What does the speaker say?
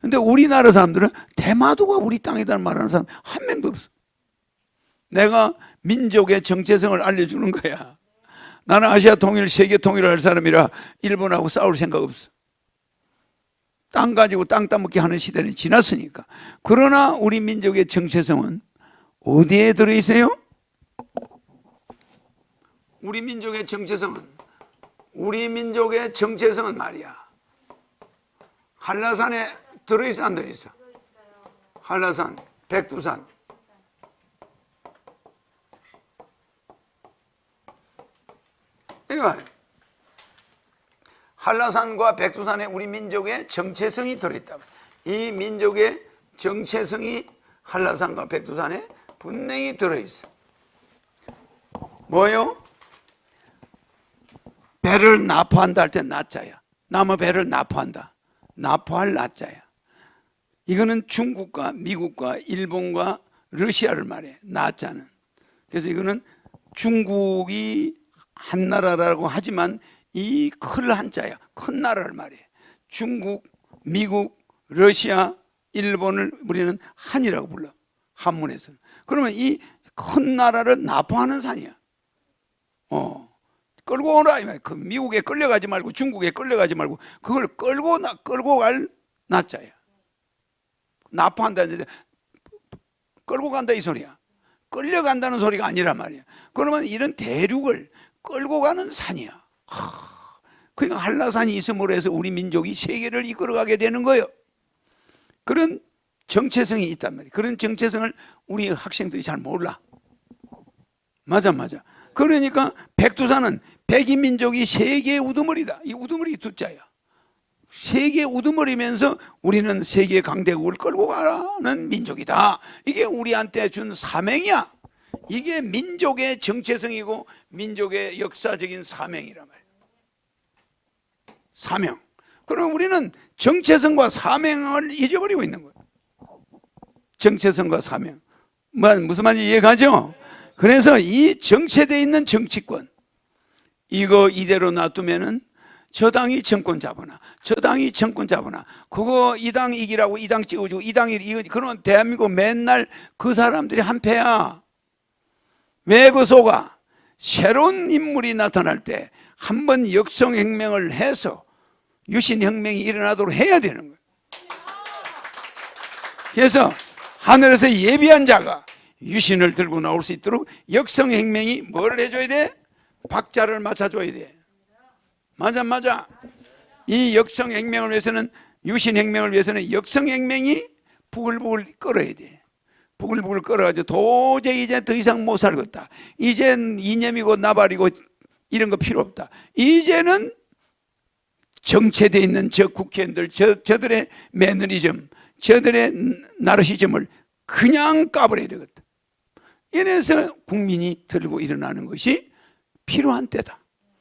근데 우리나라 사람들은 대마도가 우리 땅이다는 말하는 사람 한 명도 없어. 내가 민족의 정체성을 알려주는 거야. 나는 아시아 통일, 세계 통일을 할 사람이라 일본하고 싸울 생각 없어. 땅 가지고 땅 따먹기 하는 시대는 지났으니까. 그러나 우리 민족의 정체성은 어디에 들어있어요? 우리 민족의 정체성은 우리 민족의 정체성은 말이야. 한라산에 들어있어 안 들어있어? 한라산, 백두산. 이거 한라산과 백두산에 우리 민족의 정체성이 들어있다. 이 민족의 정체성이 한라산과 백두산에 분명히 들어있어. 뭐요? 배를 납포한다 할 때 나자야. 나무 배를 납포한다. 납포할 나자야. 이거는 중국과 미국과 일본과 러시아를 말해. 나자는. 그래서 이거는 중국이 한 나라라고 하지만 이큰 한자야. 큰 나라를 말해. 중국, 미국, 러시아, 일본을 우리는 한이라고 불러. 한문에서는. 그러면 이 큰 나라를 납포하는 산이야. 어. 끌고 오라 이 말이야. 그 미국에 끌려가지 말고 중국에 끌려가지 말고 그걸 끌고 나 끌고 갈 나자야. 납포한다 끌고 간다 이 소리야. 끌려간다는 소리가 아니란 말이야. 그러면 이런 대륙을 끌고 가는 산이야. 하, 그러니까 한라산이 있음으로 해서 우리 민족이 세계를 이끌어가게 되는 거예요. 그런 정체성이 있단 말이에요. 그런 정체성을 우리 학생들이 잘 몰라. 맞아, 맞아. 그러니까 백두산은 백인민족이 세계의 우두머리다. 이 우두머리 두자야. 세계 우두머리면서 우리는 세계 강대국을 끌고 가는 민족이다. 이게 우리한테 준 사명이야. 이게 민족의 정체성이고 민족의 역사적인 사명이란 말이야. 사명. 그럼 우리는 정체성과 사명을 잊어버리고 있는 거예요. 정체성과 사명. 뭐, 무슨 말인지 이해가죠? 그래서 이 정체되어 있는 정치권, 이거 이대로 놔두면은 저 당이 정권 잡으나, 저 당이 정권 잡으나, 그거 이 당 이기라고 이 당 찍어주고, 이 당이 이거, 그러면 대한민국 맨날 그 사람들이 한패야. 왜 그 속아? 새로운 인물이 나타날 때 한 번 역성혁명을 해서 유신혁명이 일어나도록 해야 되는 거예요. 그래서 하늘에서 예비한 자가 유신을 들고 나올 수 있도록 역성혁명이 뭘 해줘야 돼? 박자를 맞춰줘야 돼. 맞아, 맞아. 이 역성혁명을 위해서는 유신혁명을 위해서는 역성혁명이 부글부글 끓어야 돼. 부글부글 끓어가지고 도저히 이제 더 이상 못 살겠다. 이젠 이념이고 나발이고 이런 거 필요 없다. 이제는 정체되어 있는 저 국회의원들, 저, 저들의 매너리즘, 저들의 나르시즘을 그냥 까버려야 되겠다. 이래서 국민이 들고 일어나는 것이 필요한 때다.